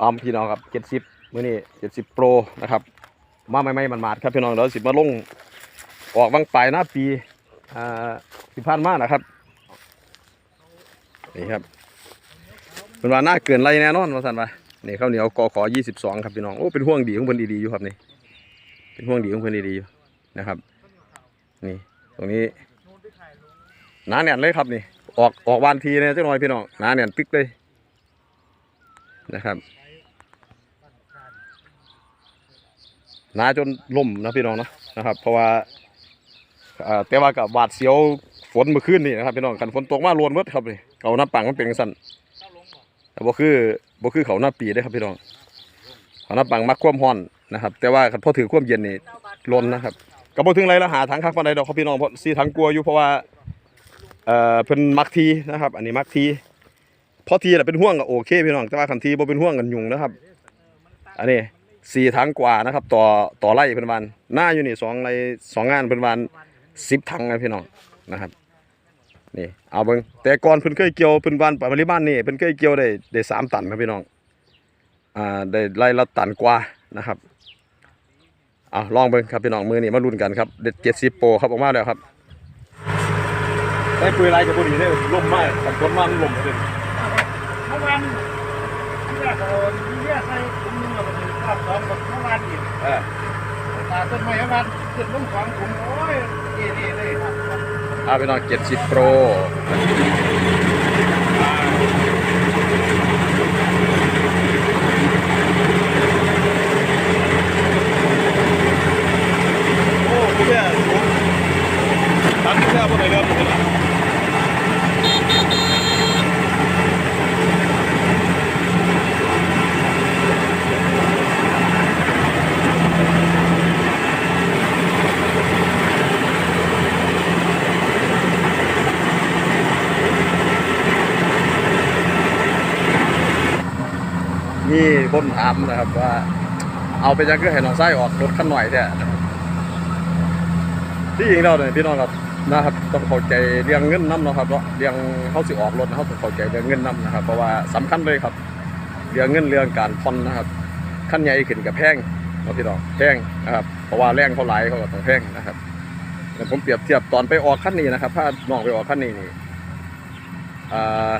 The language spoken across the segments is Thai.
ออมพี่น้องครับเจ็ดสิบมือนี้เจ็ดสิบโปรนะครับ มาไม่ไม่มันมาดครับพี่น้องเดี๋ยวสิมาลงออกบางปลายหน้าปีอ่าที่ผ่านมานะครับนี่ครับเป็นว่าหน้าเกินไรแน่นอนว่าสันว่านี่ข้าวเหนียวกอขอยี่สิบสองครับพี่น้องโอ้เป็นห่วงดีของเพิ่นดีๆอยู่ครับนี่เป็นห่วงดีของเพิ่นดีๆอยู่นะครับ นี่ตรงนี้หนาแน่นเลยครับนี่ ออกออกวานทีเนี่ยเจ้าหน่อยพี่น้องหนาแน่นตึกเลยนะครับ หนาจนล่มนะพี่น้องนะนะครับ เพราะว่าแต่ว่ากับบาดเสียวฝนเมื่อคืนนี่นะครับพี่น้องกันฝนตกมาลวนเมดครับนี่เขาหน้าปังมันเป็นจังซั่นแต่บ่คือบ่คือเขาหน้าปีได้ครับพี่น้องเขาหน้าปังมักความร้อนนะครับ แต่ว่าคันพอถือความเย็นนี่ลนนะครับก็บ่ถึงไรแล้วหาถังคักปานใดดอกครับพี่น้องเพราะสีถังกลัวอยู่เพราะว่าเอ่อเพิ่นมักทีนะครับ อันนี้มักทีพอทีน่ะเป็นห่วงก็โอเคพี่น้องแต่ว่าคันทีบ่เป็นห่วงกันยุงนะครับ อันนี้ สี่ถังกว่านะครับ ต่อต่อไร่เป็นวันหน้าอยู่นี่สองไรสองงานเป็นวันสิบถังนะพี่น้องนะครับนี่เอาเบิ่งแต่ก่อนเพิ่นเคยเกี่ยวเพิ่นวันปริมาณนี่เพิ่นเคยเกี่ยวได้ได้สามตันครับพี่น้องอ่าได้ไร่ละตันกว่านะครับเอาลองเบิ่งครับพี่น้องมือนี่มาลุ้นกันครับเด็ดเจ็ดสิบโปรครับออกมาแล้วครับได้ปุยไรกับบุรีได้ลมมากสันต้นมันลมเลยเมื่อวานเรียกเอาเรียกใส่ รอบสองกับเมื่อวานอีกเออตาต้นไม้เมื่อวานขึ้นลงสองถุงโอ้ยดีดีเลยครับเอาพี่น้องเจ็ดสิบโปร โอ้คุณแม่ตันคุณแม่คนไหนเริ่มเลยนะ นี่คนถามนะครับว่า เอาไปจังก็ให้น้องไส้ออกรถคันหน่อยเนี่ยที่จริงเราเนี่ยพี่น้องครับนะครับต้องเข้าใจเรื่องเงินน้ำนะครับเนาะเรื่องเขาสิออกรถนะเขาต้องเข้าใจเรื่องเงินน้ำนะครับ เพราะว่าสำคัญเลยครับ เรื่องเงินเรื่องการผ่อนนะครับขั้นใหญ่ขึ้นกับแพงเนาะพี่น้องแพงนะครับเพราะว่าแรงเขาไหลเขาก็ต้องแพงนะครับแต่ผมเปรียบเทียบตอนไปออกขั้นนี้นะครับ ถ้าน้องไปออกขั้นนี้นี่อ่า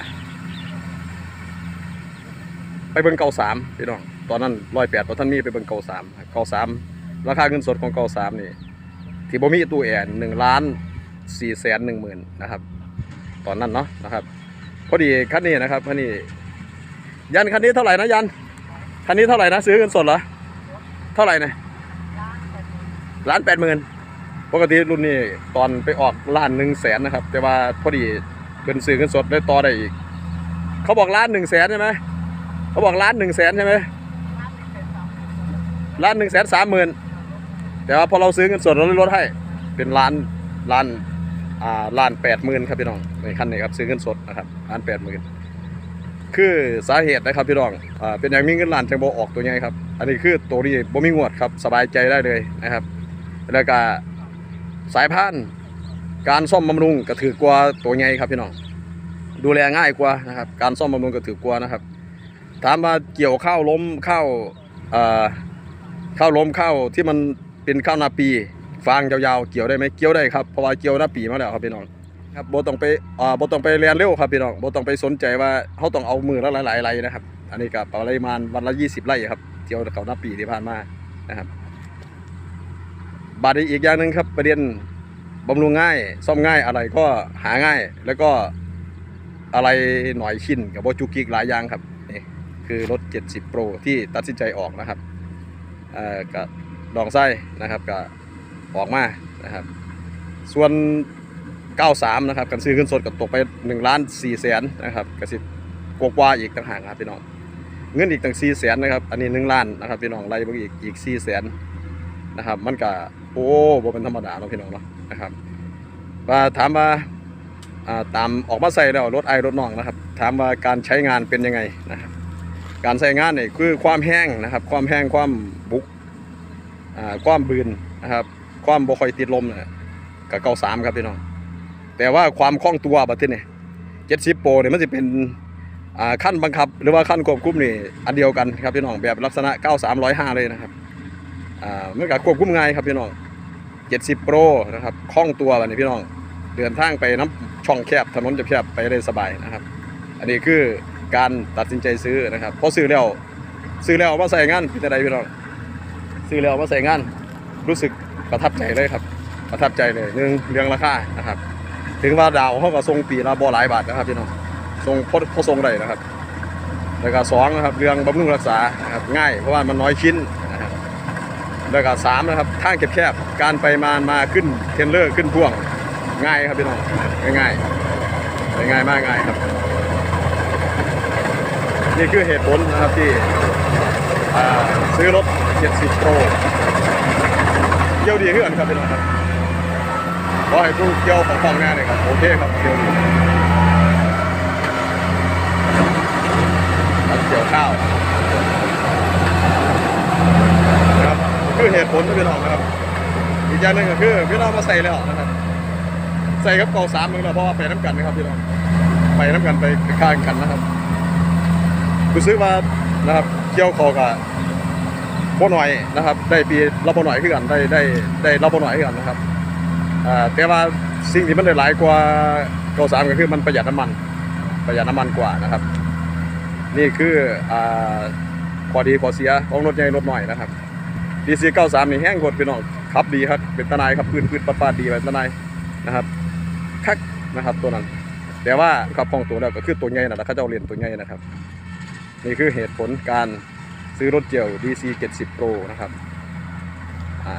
เบิ่งเก่าสามพี่น้องตอนนั้นร้อยแปดตอนท่านมีไปเบิ่งเก่าสามเก่าสามราคาเงินสดของเก่าสามนี่ที่บ่มีตู้แอร์หนึ่งล้านสี่แสนหนึ่งหมื่นนะครับ ตอนนั้นเนาะนะครับพอดีคันนี้นะครับคันนี้ยันคันนี้เท่าไหร่นะยันคันนี้เท่าไหร่นะซื้อเงินสดเหรอเท่าไหร่เนะล้านแปดหมื่นปกติรุ่นนี้ตอนไปออกล้านหนึ่งแสนนะครับ แต่ว่าพอดีเป็นซื้อเงินสดได้ต่อได้อีกเขาบอกล้านหนึ่งแสนใช่ไหม เขาบอกล้านหนึ่งแสนใช่ไหมล้านหนึ่งแสนสามหมื่นแต่ว่าพอเราซื้อเงินสดเราลดให้ เป็นล้านล้านอ่าล้านแปดหมื่นครับพี่น้องในคันนี้ครับซื้อเงินสดนะครับล้านแปดหมื่นคือสาเหตุนะครับพี่น้องอ่าเป็นอย่างมีเงินล้านจังโบออกตัวใหญ่ครับ อันนี้คือตัวนี้บ่มีงวดครับสบายใจได้เลยนะครับ แล้วก็สายพานการซ่อมบำรุงก็ถือกว่าตัวใหญ่ครับพี่น้องดูแลง่ายกว่านะครับ การซ่อมบำรุงก็ถือกว่านะครับ ถามว่าเกี่ยวข้าวล้มข้าวข้าวล้มข้าวที่มันเป็นข้าวนาปีฟางยาวๆเกี่ยวได้ไหมเกี่ยวได้ครับเพราะว่าเกี่ยวนาปีมาแล้วครับพี่น้องครับโบต้องไปอ่าโบต้องไปเรียนเร็วครับพี่น้องโบต้องไปสนใจว่าเฮาต้องเอามือละหลายๆไร่นะครับ อันนี้ก็ปริมาณวันละ20ไร่ครับเที่ยวเขานาปีที่ผ่านมานะครับบาดีอีกอย่างหนึ่งครับประเด็นบำรุงง่ายซ่อมง่ายอะไรก็หาง่าย แล้วก็อะไรหน่อยชิ้นกับโบจุกิกหลายอย่างครับ คือรถ 70 Pro ที่ตัดสินใจออกนะครับเอ่อก็ดองไส้นะครับก็ออกมานะครับ ส่วน 93 นะครับกันซื้อเงินสดกับตกไป1ล้าน4แสนนะครับกสิกกว่าอีกต่างหากครับพี่น้องเงินอีกตั้ง4แสนนะครับ อันนี้1ล้านนะครับพี่น้องไล่ไปอีกอีก4แสนนะครับ มันก็โอ้บ่เป็นธรรมดาเนาะพี่น้องเนาะนะครับว่าถามว่าอ่าตามออกมาใส่แล้วรถไอรถน้องนะครับ ถามว่าการใช้งานเป็นยังไงนะครับ การใช้งานเนี่ยคือความแห้งนะครับ ความแห้งความบุกอ่าความบืนนะครับ ความบ่ค่อยติดลมเนี่ยกับเก้าสามครับพี่น้องแต่ว่าความคล่องตัวบัดนี้เจ็ดสิบโปรเนี่ยมันจะเป็นอ่าขั้นบังคับ หรือว่าขั้นควบคุมนี่อันเดียวกันครับพี่น้องแบบลักษณะ9305เลยนะครับอ่ามันก็ควบคุมง่ายครับพี่น้อง70 Pro นะครับคล่องตัวแบบนี้พี่น้องเดินทางไปน้ำช่องแคบถนนจะแคบไปได้สบายนะครับ อันนี้คือ การตัดสินใจซื้อนะครับพอซื้อแล้วซื้อแล้วเอามาใส่งานเป็นอะไรพี่น้องซื้อแล้วเอามาใส่งานรู้สึกประทับใจเลยครับ ประทับใจเลยหนึ่งเรื่องราคานะครับ ถึงว่าดาวเขาก็ทรงปีละบ่หลายบาทนะครับพี่น้องทรงพอพอทรงได้นะครับแล้วก็สองนะครับเรื่องบำรุงรักษานะครับง่ายเพราะว่ามันน้อยชิ้นนะครับแล้วก็สามนะครับทางแคบๆการไปมามาขึ้นเทนเลอร์ขึ้นพ่วงง่ายครับพี่น้องง่ายๆง่ายมากง่ายครับ นี่คือเหตุผลนะครับที่ซื้อรถ 70 Pro เกี่ยวดีขึ้นครับพี่น้องครับขอให้ตู้เกี่ยวของฟังหน้าเลยครับโอเคครับเกี่ยวดีเกี่ยวข้าวนะครับคือเหตุผลที่พี่น้องนะครับอีกอย่างหนึงก็คือพี่น้องมาใส่แล้วนะครับใส่กับเกาสามมึงแล้วเพราะว่าไปน้ำกันนะครับพี่น้องไปน้ำกันไปข้างกันนะครับ รู้สึกว่านะครับเกี่ยวคอกับบ่หน่อยนะครับ ได้ปีรับบ่หน่อยขึ้นกันได้ได้ได้รับบ่หน่อยขึ้นกันนะครับแต่ว่าสิ่งที่มันได้หลายกว่าเก้าสามก็คือมันประหยัดน้ำมัน ประหยัดน้ำมันกว่านะครับ นี่คืออ่าข้อดีข้อเสียของรถใหญ่รถหน่อยนะครับดีซีเก้าสามนี่แห้งกดพี่น้องขับดีครับเป็นตนายครับพื้นพื้นปาดปาดดีแบบตนายนะครับคักนะครับตัวนั้น แต่ว่าขับคล่องตัวแล้วก็คือตัวใหญ่นะแล้วเขาเจ้าเรียนตัวใหญ่นะครับ นี่คือเหตุผลการซื้อรถเกี่ยว DC 70 Pro นะครับอ่า